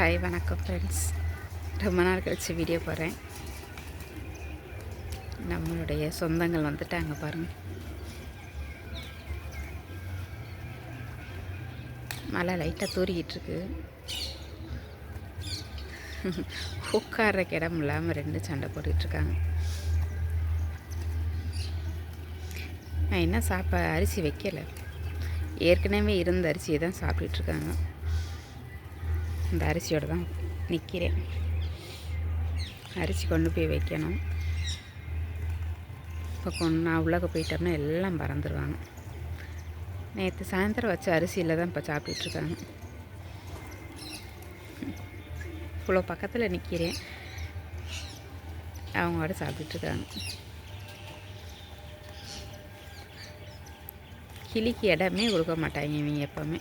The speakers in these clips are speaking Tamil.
ஹாய் வணக்கம் ஃப்ரெண்ட்ஸ் ரொம்ப நாள் கழித்து வீடியோ போகிறேன் நம்மளுடைய சொந்தங்கள் வந்துட்டாங்க பாருங்கள் மழை லைட்டாக தூரிக்கிட்டுருக்கு உட்கார்றக்கு இடம் இல்லாமல் ரெண்டு சண்டை போட்டுக்கிட்டு இருக்காங்க. நான் என்ன சாப்பா அரிசி வைக்கலை. ஏற்கனவே இருந்த அரிசியை தான் சாப்பிட்டுட்ருக்காங்க இந்த அரிசியோடு தான் நிற்கிறேன். அரிசி கொண்டு போய் வைக்கணும். இப்போ கொண்டு நான் உள்ளக போயிட்டோம்னா எல்லாம் பறந்துடுவாங்க நேற்று சாயந்தரம் வச்ச அரிசியில் தான் இப்போ சாப்பிட்டுட்ருக்காங்க. இவ்வளோ பக்கத்தில் நிற்கிறேன். அவங்களோட சாப்பிட்டுட்ருக்காங்க. கிளிக்கு இடமே கொடுக்க மாட்டாங்க இவங்க எப்போவுமே.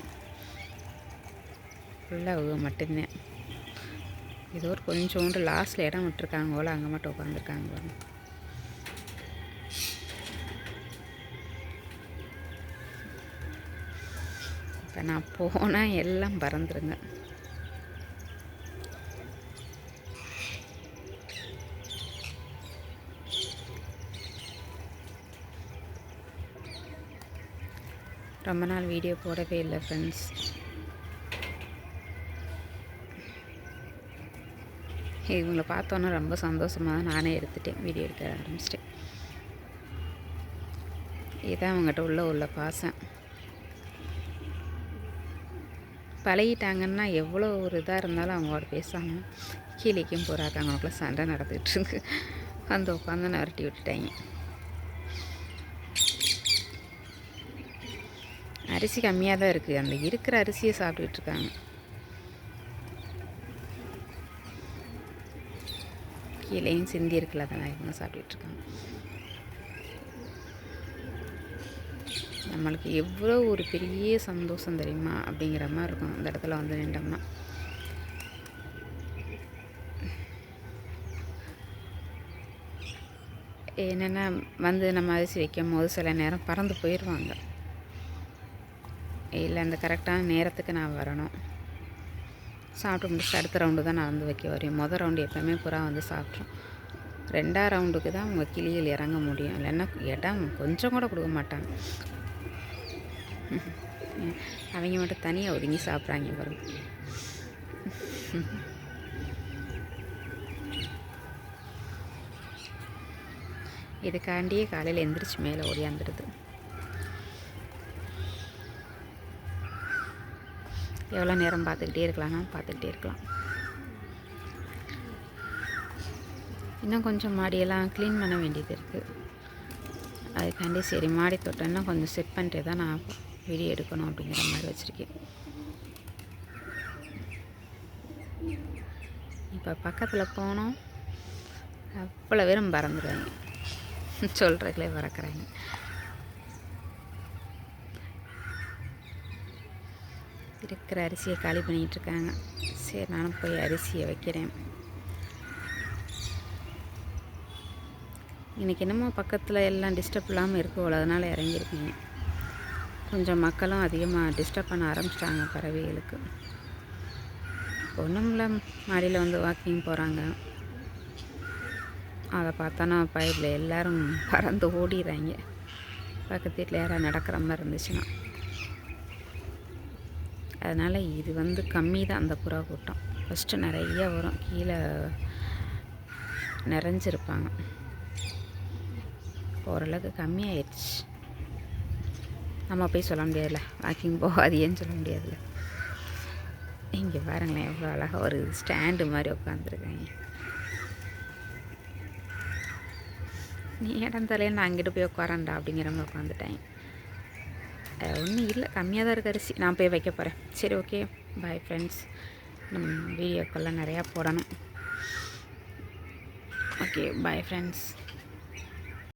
ஃபுல்லாக அவங்க மட்டும்தான். ஏதோ ஒரு கொஞ்சோண்டு லாஸ்ட்டில் இடம் விட்டுருக்காங்க போல் அங்கே மட்டும் உட்காந்துருக்காங்க பாருங்க. இப்போ நான் போனால் எல்லாம் பறந்துருங்க. ரொம்ப நாள் வீடியோ போடவே இல்லை ஃப்ரெண்ட்ஸ் இவங்களை பார்த்தோன்னே ரொம்ப சந்தோஷமாக தான் நானே எடுத்துட்டேன் வீடியோ எடுக்க ஆரம்பிச்சிட்டேன். இதுதான் அவங்ககிட்ட உள்ள உள்ள பாசம். பழகிட்டாங்கன்னா எவ்வளோ ஒரு இதாக இருந்தாலும் அவங்களோட பேசாமல் கீழேக்கும் போகிறாக்க அவங்களுக்குள்ள சண்டை நடந்துகிட்டு இருக்கு. அந்த உட்காந்து நரட்டி விட்டுட்டாங்க. அரிசி கம்மியாக தான் இருக்குது அந்த இருக்கிற அரிசியை சாப்பிட்டுக்கிட்டு இருக்காங்க. கீழேயும் சிந்தி இருக்குல்ல அதெல்லாம் இவங்க சாப்பிட்டுட்ருக்காங்க நம்மளுக்கு எவ்வளோ ஒரு பெரிய சந்தோஷம் தெரியுமா? அப்படிங்கிற மாதிரி இருக்கும். அந்த இடத்துல வந்து நின்றோம்னா. என்னென்னா வந்து நம்ம அரிசி வைக்கும் போது சில நேரம் பறந்து போயிடுவாங்க. இல்லை அந்த கரெக்டான நேரத்துக்கு நான் வரணும். சாப்பிட்டு முடிச்சு அடுத்த ரவுண்டு தான் நான் வந்து வைக்க வரையும். மொதல் ரவுண்டு எப்போவுமே புறா வந்து சாப்பிட்ரும். ரெண்டாவது ரவுண்டுக்கு தான் அவங்க கிளியில் இறங்க முடியும். இல்லைன்னா இடம் கொஞ்சம் கூட கொடுக்க மாட்டாங்க. அவங்க மட்டும் தனியாக ஒதுங்கி சாப்பிட்றாங்க பாருங்க. இதுக்காண்டியே காலையில் எந்திரிச்சு மேலே ஓடியாந்துடுது எவ்வளோ நேரம் பார்த்துக்கிட்டே இருக்கலாம்னா பார்த்துக்கிட்டே இருக்கலாம். இன்னும் கொஞ்சம் மாடியெல்லாம் க்ளீன் பண்ண வேண்டியது இருக்குது அதுக்காண்டி சரி மாடி தொட்டோன்னா கொஞ்சம் செட் பண்ணிட்டு தான் நான் வீடியோ எடுக்கணும் அப்படிங்கிற மாதிரி வச்சுருக்கேன். இப்போ பக்கத்தில் போனோம். அவ்வளோ பேரும் பறந்துடுவாங்க சொல்கிறதுலே பறக்கிறாங்க இருக்கிற அரிசியை காலி பண்ணிகிட்ருக்காங்க. சரி நானும் போய் அரிசியை வைக்கிறேன். இன்றைக்கி என்னமோ பக்கத்தில் எல்லாம் டிஸ்டர்ப் இல்லாமல் இருக்கோ அதனால் இறங்கியிருக்கீங்க கொஞ்சம் மக்களும் அதிகமாக டிஸ்டர்ப் பண்ண ஆரம்பிச்சிட்டாங்க பறவைகளுக்கு. ஒன்றும்ல மாடியில் வந்து வாக்கிங் போகிறாங்க அதை பார்த்தோன்னா பயிரில் எல்லோரும் பறந்து ஓடிடுறாங்க பக்கத்து வீட்டில் யாராவது நடக்கிற மாதிரி இருந்துச்சுன்னா. அதனால் இது வந்து கம்மி தான் அந்த புறா கூட்டம். ஃபஸ்ட்டு நிறைய வரும். கீழே நிறைஞ்சிருப்பாங்க. ஓரளவுக்கு கம்மியாயிடுச்சு நம்ம போய் சொல்ல முடியாதுல்ல. வாக்கிங் போகாதேன்னு சொல்ல முடியாதுல்ல. இங்கே பாருங்களேன் எவ்வளோ அழகாக ஒரு ஸ்டாண்டு மாதிரி உட்காந்துருக்காங்க நீ இடம் தலையில் நான் அங்கிட்டு போய் உட்காரண்டா அப்படிங்கிற மாதிரி உட்காந்துட்டேன் ஒன்றும் இல்லை. கம்மியாக தான் இருக்குது அரிசி. நான் போய் வைக்க போகிறேன் சரி ஓகே பாய் ஃப்ரெண்ட்ஸ் நம்ம வீடியோக்கெல்லாம் நிறையா போடணும். Okay bye friends